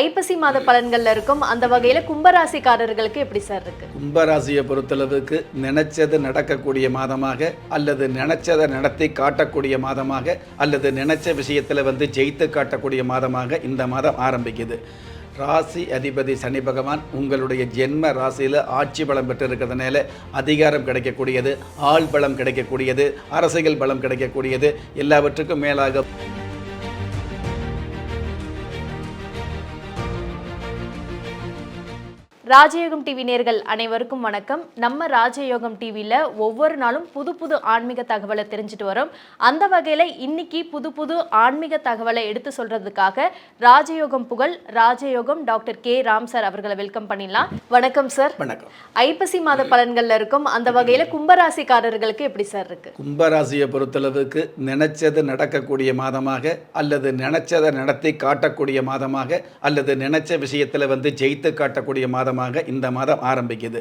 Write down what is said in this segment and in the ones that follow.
ஐப்பசி மாத பலன்கள்ல இருக்கும். அந்த வகையில கும்பராசிக்காரர்களுக்கு எப்படி சார் இருக்கு? கும்பராசியை பொறுத்தளவுக்கு நினைச்சது நடக்கக்கூடிய மாதமாக அல்லது நினைச்சதை நடத்தி காட்டக்கூடிய மாதமாக அல்லது நினைச்ச விஷயத்தில் வந்து ஜெயித்து காட்டக்கூடிய மாதமாக இந்த மாதம் ஆரம்பிக்குது. ராசி அதிபதி சனி பகவான் உங்களுடைய ஜென்ம ராசியில் ஆட்சி பலம் பெற்றிருக்கிறதுனால அதிகாரம் கிடைக்கக்கூடியது ஆள் பலம் கிடைக்கக்கூடியது அரசியல் பலம் கிடைக்கக்கூடியது எல்லாவற்றுக்கும் மேலாக ராஜயோகம் டிவி நேர்கள் அனைவருக்கும் வணக்கம். நம்ம ராஜயோகம் டிவியில் ஒவ்வொரு நாளும் புது புது ஆன்மீக தகவலை தெரிஞ்சுட்டு வரோம். அந்த வகையில் இன்னைக்கு புது புது ஆன்மீக தகவலை எடுத்து சொல்றதுக்காக ராஜயோகம் புகழ் ராஜயோகம் டாக்டர் கே. ராம் சார் அவர்களை வெல்கம் பண்ணிடலாம். வணக்கம் சார். வணக்கம். ஐப்பசி மாத பலன்கள்ல இருக்கும். அந்த வகையில கும்பராசிக்காரர்களுக்கு எப்படி சார் இருக்கு? கும்பராசியை பொறுத்தளவுக்கு நினைச்சது நடக்கக்கூடிய மாதமாக அல்லது நினைச்சதை நடத்தி காட்டக்கூடிய மாதமாக அல்லது நினைச்ச விஷயத்தில் வந்து ஜெயித்து காட்டக்கூடிய மாதமாக இந்த மாதம் ஆரம்பிக்குது.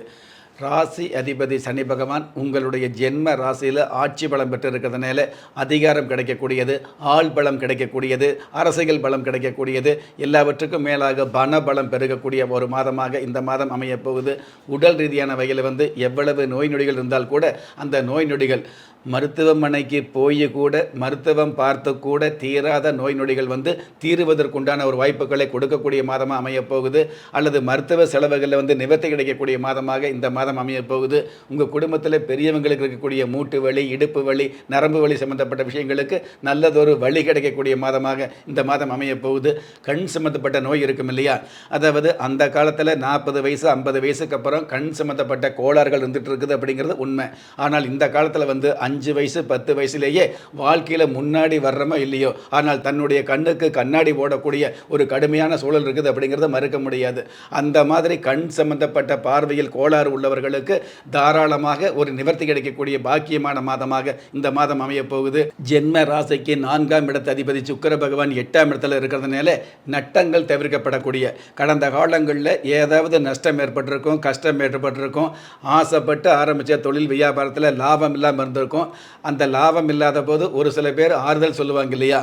ராசி அதிபதி சனி பகவான் உங்களுடைய ஜென்ம ராசியில் ஆட்சி பலம் பெற்றிருக்கிறதுனால அதிகாரம் கிடைக்கக்கூடியது ஆள் பலம் கிடைக்கக்கூடியது அரசியல் பலம் கிடைக்கக்கூடியது எல்லாவற்றுக்கும் மேலாக பண பலம் பெருகக்கூடிய ஒரு மாதமாக இந்த மாதம் அமையப்போகுது. உடல் ரீதியான வகையில் வந்து எவ்வளவு நோய் நொடிகள் இருந்தால் கூட அந்த நோய் நொடிகள் மருத்துவமனைக்கு போய் கூட மருத்துவம் பார்த்து கூட தீராத நோய் நொடிகள் வந்து தீருவதற்குண்டான ஒரு வாய்ப்புகளை கொடுக்கக்கூடிய மாதமாக அமையப் போகுது அல்லது மருத்துவ செலவுகளில் வந்து நிவர்த்தி கிடைக்கக்கூடிய மாதமாக இந்த மாதம் அமையப் போகுது. உங்கள் குடும்பத்தில் பெரியவங்களுக்கு இருக்கக்கூடிய மூட்டு வலி இடுப்பு வலி நரம்பு வலி சம்பந்தப்பட்ட விஷயங்களுக்கு நல்லதொரு வழி கிடைக்கக்கூடிய மாதமாக இந்த மாதம் அமையப்போகுது கண் சம்மந்தப்பட்ட நோய் இருக்கும் இல்லையா? அதாவது அந்த காலத்தில் நாற்பது வயசு ஐம்பது வயசுக்கு அப்புறம் கண் சம்மந்தப்பட்ட கோளாறுகள் இருந்துட்டு இருக்குது அப்படிங்கிறது உண்மை. ஆனால் இந்த காலத்தில் வந்து அஞ்சு வயசு பத்து வயசுலேயே வாழ்க்கையில் முன்னாடி வர்றமோ இல்லையோ? ஆனால் தன்னுடைய கண்ணுக்கு கண்ணாடி போடக்கூடிய ஒரு கடுமையான சூழல் இருக்குது அப்படிங்கிறத மறுக்க முடியாது. அந்த மாதிரி கண் சம்பந்தப்பட்ட பார்வையில் கோளாறு உள்ள உள்ளவர்களுக்கு தாராளமாக ஒரு நிவர்த்தி கிடைக்கக்கூடிய பாக்கியமான மாதமாக இந்த மாதம் அமையப்போகுது ஜென்ம ராசிக்கு நான்காம் இடத்து அதிபதி சுக்கர பகவான் எட்டாம் இடத்துல இருக்கிறதுனால நட்டங்கள் தவிர்க்கப்படக்கூடிய. கடந்த காலங்களில் ஏதாவது நஷ்டம் ஏற்பட்டிருக்கும் கஷ்டம் ஏற்பட்டிருக்கும் ஆசைப்பட்டு ஆரம்பித்த தொழில் வியாபாரத்தில் லாபம் இல்லாமல் இருந்திருக்கும். அந்த லாபம் இல்லாத போது ஒரு சில பேர் ஆறுதல் சொல்லுவாங்க இல்லையா?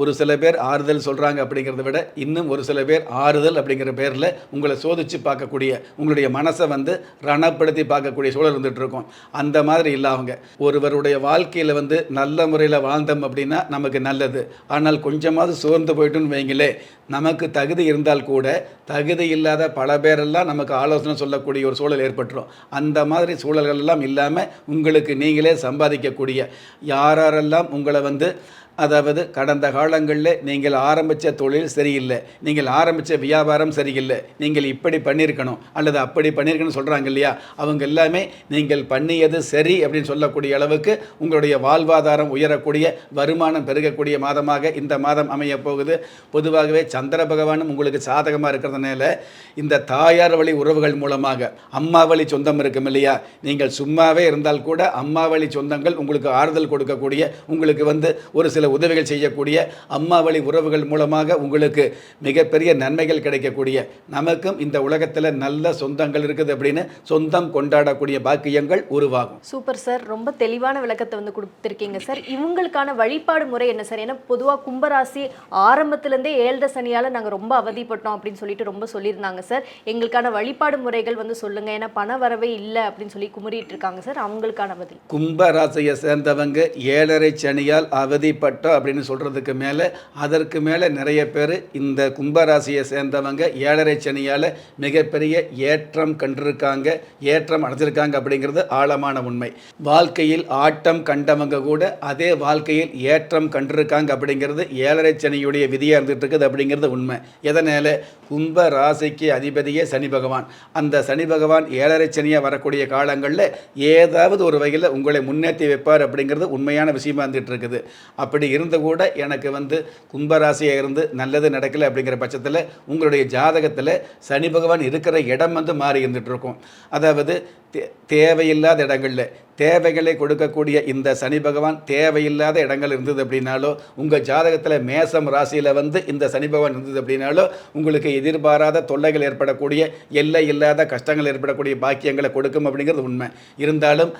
ஒரு சில பேர் ஆறுதல் சொல்கிறாங்க அப்படிங்கிறத விட இன்னும் ஒரு சில பேர் ஆறுதல் அப்படிங்கிற பேரில் உங்களை சோதித்து பார்க்கக்கூடிய உங்களுடைய மனசை வந்து ரணப்படுத்தி பார்க்கக்கூடிய சூழல் இருந்துகிட்டு இருக்கும். அந்த மாதிரி இல்லாமங்க. ஒருவருடைய வாழ்க்கையில் வந்து நல்ல முறையில் வாழ்ந்தோம் அப்படின்னா நமக்கு நல்லது. ஆனால் கொஞ்சமாவது சோர்ந்து போயிட்டுன்னு வைங்களே நமக்கு தகுதி இருந்தால் கூட தகுதி இல்லாத பல பேரெல்லாம் நமக்கு ஆலோசனை சொல்லக்கூடிய ஒரு சூழல் ஏற்பட்டுரும். அந்த மாதிரி சூழல்கள் எல்லாம் இல்லாமல் உங்களுக்கு நீங்களே சம்பாதிக்கக்கூடிய யாரெல்லாம் உங்களை வந்து அதாவது கடந்த காலங்களில் நீங்கள் ஆரம்பித்த தொழில் சரியில்லை நீங்கள் ஆரம்பித்த வியாபாரம் சரியில்லை நீங்கள் இப்படி பண்ணியிருக்கணும் அல்லது அப்படி பண்ணியிருக்கணும் சொல்கிறாங்க இல்லையா? அவங்க எல்லாமே நீங்கள் பண்ணியது சரி அப்படின்னு சொல்லக்கூடிய அளவுக்கு உங்களுடைய வாழ்வாதாரம் உயரக்கூடிய வருமானம் பெருகக்கூடிய மாதமாக இந்த மாதம் அமையப் போகுது. பொதுவாகவே சந்திர பகவானும் உங்களுக்கு சாதகமாக இருக்கிறதுனால இந்த தாயார் வழி உறவுகள் மூலமாக அம்மா வழி சொந்தம் இருக்கும் இல்லையா? நீங்கள் சும்மாவே இருந்தால் கூட அம்மா வழி சொந்தங்கள் உங்களுக்கு ஆறுதல் கொடுக்கக்கூடிய உங்களுக்கு வந்து ஒரு சில உதவிகள் செய்யக்கூடிய அம்மா வழி உறவுகள் மூலமாக உங்களுக்கு மிகப்பெரிய நன்மைகள் கிடைக்கக்கூடிய நமக்கும் இந்த உலகத்தில் நல்ல சொந்தங்கள் இருக்குது அப்படின்னு சொந்தம் கொண்டாடக்கூடிய பாக்கியங்கள் உருவாகும். சூப்பர் சார் ரொம்ப தெளிவான விளக்கத்தை வந்து கொடுத்துருக்கீங்க சார் இவங்களுக்கான வழிபாடு முறை என்ன சார் ஏன்னா பொதுவாக கும்பராசி ஆரம்பத்திலேருந்தே ஏழரை சனியால் நாங்கள் ரொம்ப அவதிப்பட்டோம் அப்படின்னு சொல்லிட்டு ரொம்ப சொல்லியிருந்தாங்க சார் எங்களுக்கான வழிபாடு முறைகள் வந்து சொல்லுங்க. ஏன்னா பண வரவே இல்லை அப்படின்னு சொல்லி குமுறிட்டு இருக்காங்க சார் அவங்களுக்கான பதில். கும்ப ராசியை சேர்ந்தவங்க ஏழரை சனியால் கட்டம் அப்படின்னு சொல்கிறதுக்கு மேலே அதற்கு மேலே நிறைய பேர் இந்த கும்பராசியை சேர்ந்தவங்க ஏழரை சனியால் மிகப்பெரிய ஏற்றம் கண்டிருக்காங்க ஏற்றம் அடைஞ்சிருக்காங்க அப்படிங்கிறது ஆழமான உண்மை. வாழ்க்கையில் ஆட்டம் கண்டவங்க கூட அதே வாழ்க்கையில் ஏற்றம் கண்டிருக்காங்க அப்படிங்கிறது ஏழரை சனியுடைய விதியாக இருந்துகிட்டு இருக்குது அப்படிங்கிறது உண்மை. எதனால்? கும்ப ராசிக்கு அதிபதியே சனி பகவான். அந்த சனி பகவான் ஏழரை சனியாக வரக்கூடிய காலங்களில் ஏதாவது ஒரு வகையில் உங்களை முன்னேற்றி வைப்பார் அப்படிங்கிறது உண்மையான விஷயமா இருந்துகிட்டு இருக்குது அப்படி அப்படி இருந்து கூட எனக்கு வந்து கும்பராசியாக இருந்து நல்லது நடக்கலை அப்படிங்கிற பட்சத்தில் உங்களுடைய ஜாதகத்தில் சனி பகவான் இருக்கிற இடம் வந்து மாறி இருந்துட்டு இருக்கும் அதாவது தே- தேவையில்லாத இடங்களில் தேவைகளை கொடுக்கக்கூடிய இந்த சனி பகவான் தேவையில்லாத இடங்கள் இருந்தது அப்படின்னாலோ உங்கள் ஜாதகத்தில் மேசம் ராசியில் வந்து இந்த சனி பகவான் இருந்தது அப்படின்னாலோ உங்களுக்கு எதிர்பாராத தொல்லைகள் ஏற்படக்கூடிய எல்லை இல்லாத கஷ்டங்கள் ஏற்படக்கூடிய பாக்கியங்களை கொடுக்கும் அப்படிங்கிறது உண்மை. இருந்தாலும்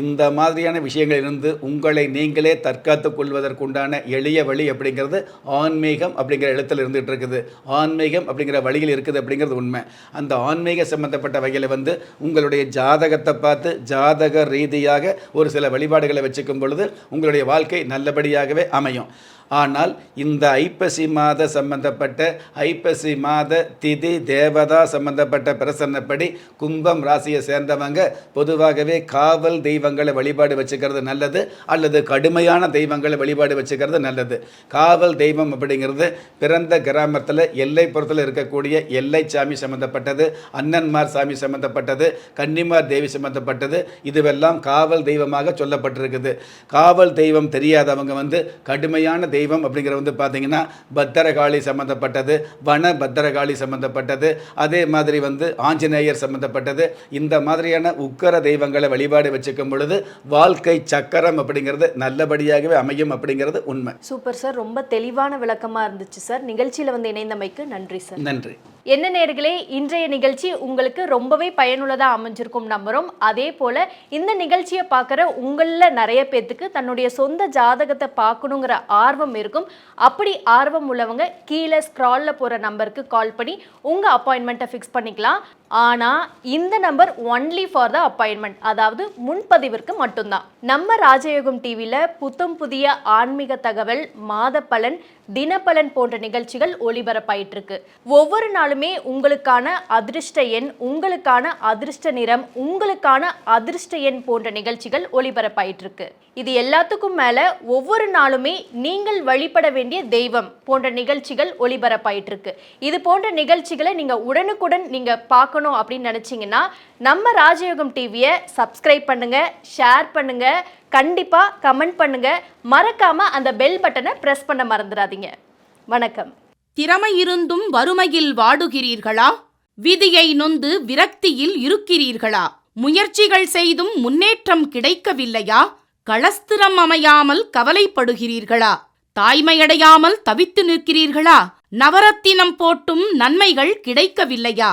இந்த மாதிரியான விஷயங்கள் இருந்து உங்களை நீங்களே தற்காத்து கொள்வதற்குண்டான எளிய வழி அப்படிங்கிறது ஆன்மீகம் அப்படிங்கிற இடத்துல இருந்துகிட்டு இருக்குது. ஆன்மீகம் அப்படிங்கிற வழியில் இருக்குது அப்படிங்கிறது உண்மை. அந்த ஆன்மீக சம்பந்தப்பட்ட வகையில் வந்து உங்களுடைய ஜாதகத்தை பார்த்து ஜாதக ரீதியாக ஒரு சில வழிபாடுகளை வச்சுக்கும் பொழுது உங்களுடைய வாழ்க்கை நல்லபடியாகவே அமையும். ஆனால் இந்த ஐப்பசி மாத சம்பந்தப்பட்ட ஐப்பசி மாத திதி தேவதா சம்பந்தப்பட்ட பிரசன்னப்படி கும்பம் ராசியை சேர்ந்தவங்க பொதுவாகவே காவல் தெய்வங்களை வழிபாடு வச்சுக்கிறது நல்லது அல்லது கடுமையான தெய்வங்களை வழிபாடு வச்சுக்கிறது நல்லது. காவல் தெய்வம் அப்படிங்கிறது பிறந்த கிராமத்தில் எல்லைப்புறத்தில் இருக்கக்கூடிய எல்லை சாமி சம்பந்தப்பட்டது அண்ணன்மார் சாமி சம்பந்தப்பட்டது கன்னிமார் தேவி சம்பந்தப்பட்டது இதுவெல்லாம் காவல் தெய்வமாக சொல்லப்பட்டிருக்குது. காவல் தெய்வம் தெரியாதவங்க வந்து கடுமையான தெய்வம் அப்படிங்கிற வந்து பார்த்தீங்கன்னா பத்திரகாளி சம்மந்தப்பட்டது வன பத்திரகாளி சம்மந்தப்பட்டது அதே மாதிரி வந்து ஆஞ்சநேயர் சம்மந்தப்பட்டது இந்த மாதிரியான உக்கர தெய்வங்களை வழிபாடு வச்சுக்கும் பொழுது வாழ்க்கை சக்கரம் அப்படிங்கிறது நல்லபடியாகவே அமையும் அப்படிங்கிறது உண்மை. சூப்பர் சார் ரொம்ப தெளிவான விளக்கமா இருந்துச்சு சார் நிகழ்ச்சியில வந்து இணைந்தமைக்கு நன்றி சார் நன்றி. என்ன நேர்களே இன்றைய நிகழ்ச்சி உங்களுக்கு ரொம்பவே பயனுள்ளதா அமைஞ்சிருக்கும் நம்புறோம். அதே போல இந்த நிகழ்ச்சியை பார்க்குற உங்களில் நிறைய பேர்த்துக்கு தன்னுடைய சொந்த ஜாதகத்தை பார்க்கணுங்கிற ஆர்வம் இருக்கும். அப்படி ஆர்வம் உள்ளவங்க கீழே ஸ்க்ரால்ல போற நம்பருக்கு கால் பண்ணி உங்க அப்பாயின்மெண்ட்டை ஃபிக்ஸ் பண்ணிக்கலாம். ஆனால் இந்த number only for the appointment அதாவது முன்பதிவிற்கு மட்டும்தான். நம்ம ராஜயோகம் டிவியில் புத்தம் புதிய ஆன்மீக தகவல் மாத பலன் தினப்பலன் போன்ற நிகழ்ச்சிகள் ஒளிபரப்பாயிட்டு இருக்கு ஒவ்வொரு நாளுமே உங்களுக்கான அதிர்ஷ்ட எண் உங்களுக்கான அதிர்ஷ்ட நிறம் உங்களுக்கான அதிர்ஷ்ட எண் போன்ற நிகழ்ச்சிகள் ஒளிபரப்பாயிட்டு இருக்கு இது எல்லாத்துக்கும் மேல ஒவ்வொரு நாளுமே நீங்கள் வழிபட வேண்டிய தெய்வம் போன்ற நிகழ்ச்சிகள் ஒளிபரப்பாயிட்டு இருக்கு இது போன்ற நிகழ்ச்சிகளை நீங்க உடனுக்குடன் நீங்க பார்க்கணும் அப்படின்னு நினச்சிங்கன்னா நம்ம ராஜயோகம் டிவியை சப்ஸ்கிரைப் பண்ணுங்க ஷேர் பண்ணுங்க கண்டிப்பாக கமெண்ட் பண்ணுங்க. மறக்காம அந்த பெல் பட்டனை பிரஸ் பண்ண மறந்துடாதீங்க. வணக்கம். திறமை இருந்தும் வறுமையில் வாடுகிறீர்களா? விதியை நொந்து விரக்தியில் இருக்கிறீர்களா? முயற்சிகள் செய்தும் முன்னேற்றம் கிடைக்கவில்லையா? களஸ்திரம் அமையாமல் கவலைப்படுகிறீர்களா? தாய்மையடையாமல் தவித்து நிற்கிறீர்களா? நவரத்தினம் போட்டும் நன்மைகள் கிடைக்கவில்லையா?